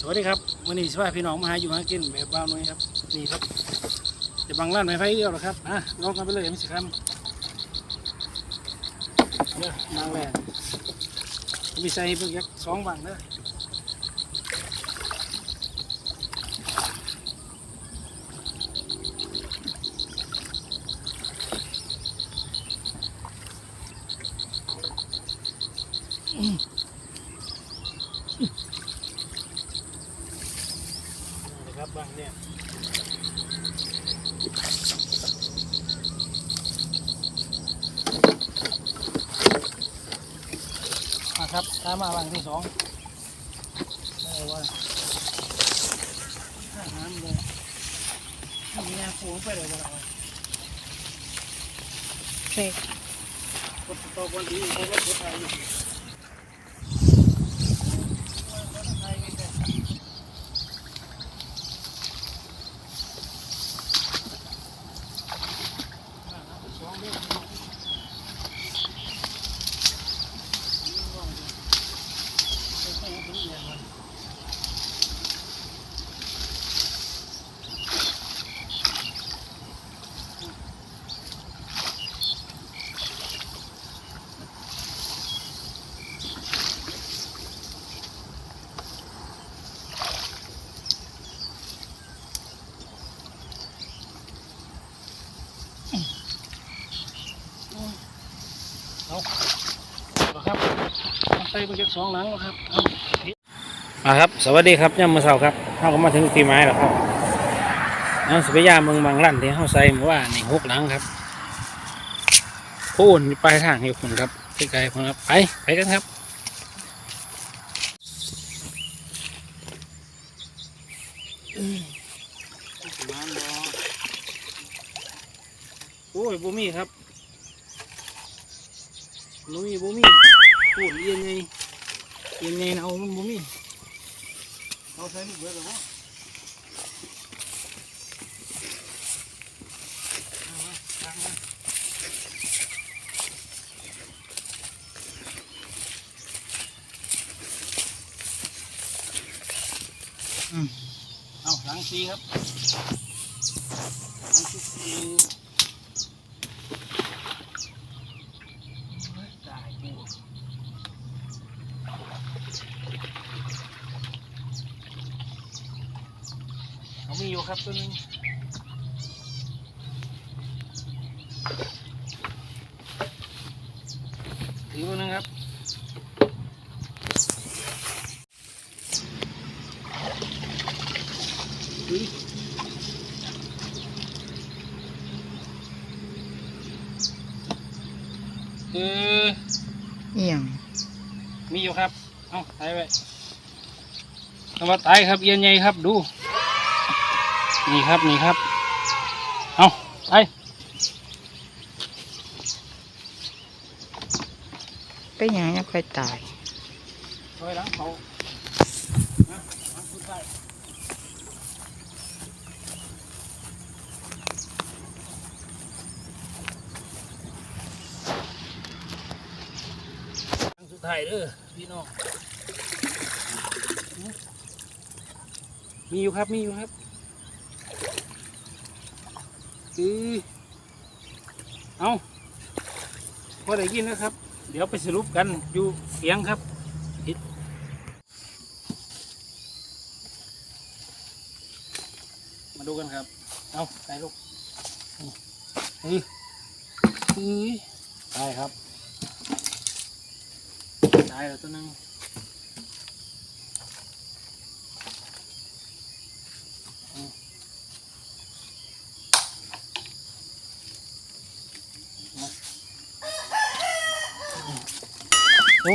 สวัสดีครับวันนี้สวัสดีพี่น้องมาหาอยู่หากินแบบบ้านน้อยครับนี่ครับจะบังร้านไม้ไฟเดียวหรอครับอะลองกันไปเลยไม่สิครับเนี่ยบางแหวนมีใส่เพิ่งยักสองบังนะ ครับบังเนี่ยมาครับตามมาบังที่สองได้ว่าอาหารเลยทำงานฟูงไปเลยว่าเด็กกดตัวบนดีเพราะว่ากดไทยอยู่ไทยไม่ได้สองเดือน เอาเอาครับ ใส่ไปจากสองหลังแล้วครับอามาครับ สวัสดีครับย่ำมือเสาครับเราก็มาถึงตีไม้แล้วครับเอาสุริยาเมืองบางลั่นที่เขาใส่มาว่านี่หกหลังครับพูนไปทางให้คุณครับใกล้ๆคุณครับไปไปกันครับโอ้ยบูมี่ครับลุยบ่มี พูดเย็นไงเย็นไงนะเอามันบ่มีเอาใส่ลูกเบิดหรอวะเอามาตั้งมาอืมเอาหลังสีครับหลังสีโอ้ยตายกู เขา มีอยู่ครับตัวหนึงถือตัวหนึงครับอุ๊ยเออเอียงมีอยู่ครับ เอาตายไปเอามาตายครับเอียนใหญ่ครับดู นี่ครับนี่ครับ เอาไปเป็นหยังยังค่อยตายถอยหลังเขานะหลังสุดท้ายหลังสุดท้ายเด้อพี่น้องมีอยู่ครับ มีอยู่ครับ อือเอาพอได้ยินนะครับ เดี๋ยวไปสรุปกันอยู่เสียงครับผิดมาดูกันครับ เอาไปลูกอืออือตายครับตายแล้วตัวนึง โอ้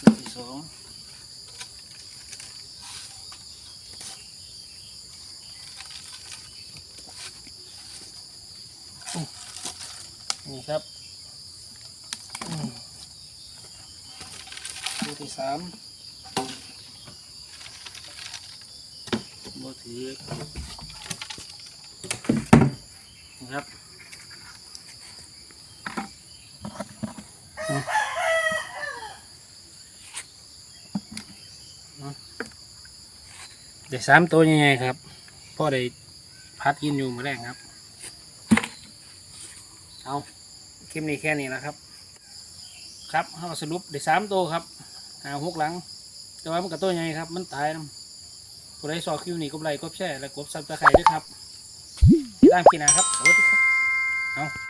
ตัวที่สองอืมนี่ครับอืมตัวที่สามโบถือนี่ครับ ได้สามตัวยังไงครับพ่อได้พัดกินอยู่มาแรกครับ เอาคลิปนี้แค่นี้นะครับ ครับเราสรุปได้สามตัวครับหาหกหลัง แต่ว่ามันกับตัวใหญ่ครับ มันตายนะผู้ใดสอคิวนี่กดไลค์กดแชร์และกดซับสไครต์ด้วยครับติดตามกินนะครับสวัสดีครับเอา